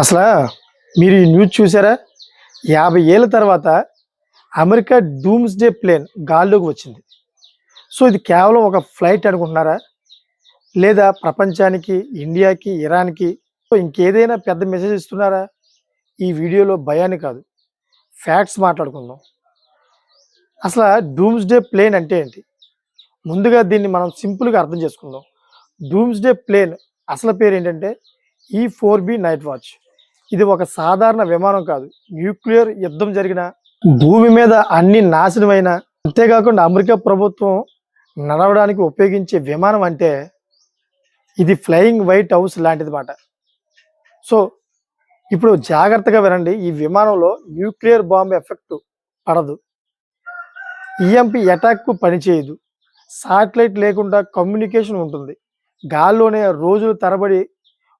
అసలు మీరు ఈ న్యూస్ చూసారా? యాభై ఏళ్ళ తర్వాత అమెరికా డూమ్స్ డే ప్లేన్ గాల్లోకి వచ్చింది. సో ఇది కేవలం ఒక ఫ్లైట్ అనుకుంటున్నారా? లేదా ప్రపంచానికి ఇండియాకి ఇరాన్కి ఇంకేదైనా పెద్ద మెసేజ్ ఇస్తున్నారా? ఈ వీడియోలో భయాన్ని కాదు. ఫ్యాక్ట్స్ మాట్లాడుకుందాం. అసలు డూమ్స్ డే ప్లేన్ అంటే ఏంటి? ముందుగా దీన్ని మనం సింపుల్గా అర్థం చేసుకుందాం. డూమ్స్ డే ప్లేన్ అసలు పేరు ఏంటంటే ఈ ఫోర్ బి నైట్ వాచ్. ఇది ఒక సాధారణ విమానం కాదు. న్యూక్లియర్ యుద్ధం జరిగిన భూమి మీద అన్ని నాశనమైన అంతేకాకుండా అమెరికా ప్రభుత్వం నడవడానికి ఉపయోగించే విమానం అంటే ఇది ఫ్లయింగ్ వైట్ హౌస్ లాంటిది మాట. సో ఇప్పుడు జాగ్రత్తగా వినండి ఈ విమానంలో న్యూక్లియర్ బాంబ్ ఎఫెక్ట్ పడదు. ఈఎంపి అటాక్ పనిచేయదు సాటిలైట్ లేకుండా కమ్యూనికేషన్ ఉంటుంది. గాల్లోనే రోజులు తరబడి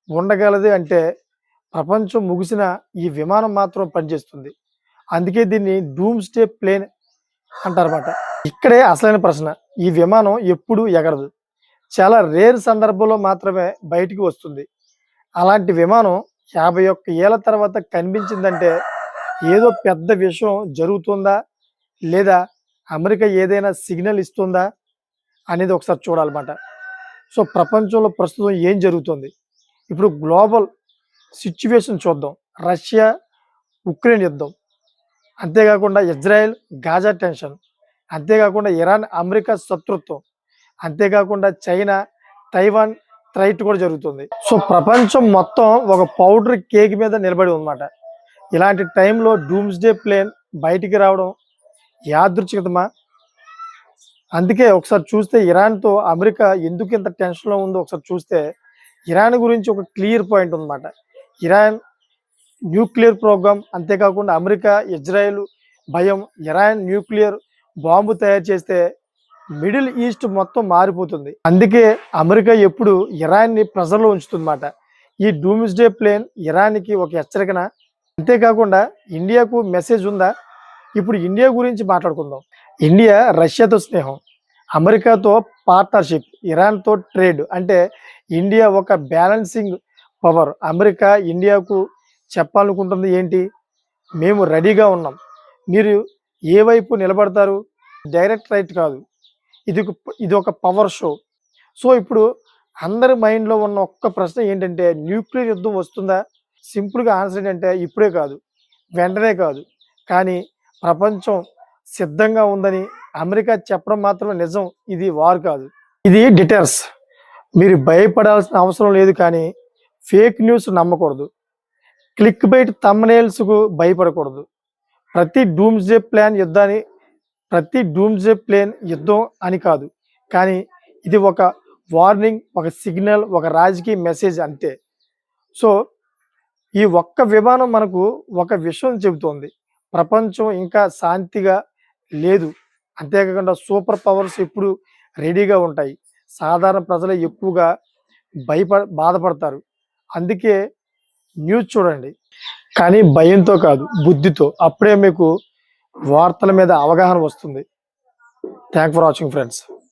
ఉండగలదు అంటే ప్రపంచం ముగిసిన ఈ విమానం మాత్రం పనిచేస్తుంది. అందుకే దీన్ని డూమ్ స్టే ప్లేన్ అంటారన్నమాట. ఇక్కడే అసలైన ప్రశ్న. ఈ విమానం ఎప్పుడు ఎగరదు. చాలా రేర్ సందర్భంలో మాత్రమే బయటికి వస్తుంది. అలాంటి విమానం యాభై ఒక్క ఏళ్ళ తర్వాత కనిపించిందంటే ఏదో పెద్ద విషయం జరుగుతుందా? లేదా అమెరికా ఏదైనా సిగ్నల్ ఇస్తుందా? అనేది ఒకసారి చూడాలన్నమాట. సో ప్రపంచంలో ప్రస్తుతం ఏం జరుగుతుంది? ఇప్పుడు గ్లోబల్ సిచ్యువేషన్ చూద్దాం. రష్యా ఉక్రెయిన్ యుద్ధం. అంతేకాకుండా ఇజ్రాయెల్ గాజా టెన్షన్. అంతేకాకుండా ఇరాన్ అమెరికా శత్రుత్వం. అంతేకాకుండా చైనా తైవాన్ ట్రైట్ కూడా జరుగుతుంది. సో ప్రపంచం మొత్తం ఒక పౌడర్ కేక్ మీద నిలబడి ఉందన్నమాట. ఇలాంటి టైంలో డూమ్స్డే ప్లేన్ బయటికి రావడం యాదృచ్ఛికతమా అందుకే ఒకసారి చూస్తే ఇరాన్తో అమెరికా ఎందుకు ఇంత టెన్షన్లో ఉందో ఒకసారి చూస్తే ఇరాన్ గురించి ఒక క్లియర్ పాయింట్ ఉందన్నమాట. ఇరాన్ న్యూక్లియర్ ప్రోగ్రామ్ అంతేకాకుండా అమెరికా ఇజ్రాయెల్ భయం ఇరాన్ న్యూక్లియర్ బాంబు తయారు చేస్తే మిడిల్ ఈస్ట్ మొత్తం మారిపోతుంది. అందుకే అమెరికా ఎప్పుడు ఇరాన్ని ప్రెజర్లో ఉంచుతుందన్నమాట. ఈ డూమిస్డే ప్లేన్ ఇరాన్కి ఒక హెచ్చరికన? అంతేకాకుండా ఇండియాకు మెసేజ్ ఉందా? ఇప్పుడు ఇండియా గురించి మాట్లాడుకుందాం. ఇండియా రష్యాతో స్నేహం. అమెరికాతో పార్ట్నర్షిప్ ఇరాన్తో ట్రేడ్ అంటే ఇండియా ఒక బ్యాలెన్సింగ్ పవర్. అమెరికా ఇండియాకు చెప్పాలనుకుంటుంది ఏంటి? మేము రెడీగా ఉన్నాం. మీరు ఏ వైపు నిలబడతారు? డైరెక్ట్ రైట్ కాదు. ఇది ఇది ఒక పవర్ షో. సో ఇప్పుడు అందరి మైండ్లో ఉన్న ఒక్క ప్రశ్న ఏంటంటే న్యూక్లియర్ యుద్ధం వస్తుందా? సింపుల్గా ఆన్సర్ ఏంటంటే ఇప్పుడే కాదు. వెంటనే కాదు. కానీ ప్రపంచం సిద్ధంగా ఉందని అమెరికా చెప్పడం మాత్రమే నిజం. ఇది వార్ కాదు. ఇది డిటర్స్. మీరు భయపడాల్సిన అవసరం లేదు కానీ ఫేక్ న్యూస్ నమ్మకూడదు. క్లిక్ బైట్ తమ్మనేల్స్కు భయపడకూడదు. ప్రతి డూమ్స్ ప్లాన్ యుద్ధాన్ని ప్రతి డూమ్స్ ప్లాన్ ప్లేన్ యుద్ధం అని కాదు. కానీ ఇది ఒక వార్నింగ్ ఒక సిగ్నల్ ఒక రాజకీయ మెసేజ్ అంతే. సో ఈ ఒక్క విమానం మనకు ఒక విషయం చెబుతోంది. ప్రపంచం ఇంకా శాంతిగా లేదు. అంతేకాకుండా సూపర్ పవర్స్ ఎప్పుడు రెడీగా ఉంటాయి. సాధారణ ప్రజలు ఎక్కువగా భయప బాధపడతారు. అందుకే న్యూస్ చూడండి. కానీ భయంతో కాదు బుద్ధితో. అప్పుడే మీకు వార్తల మీద అవగాహన వస్తుంది. Thank for watching friends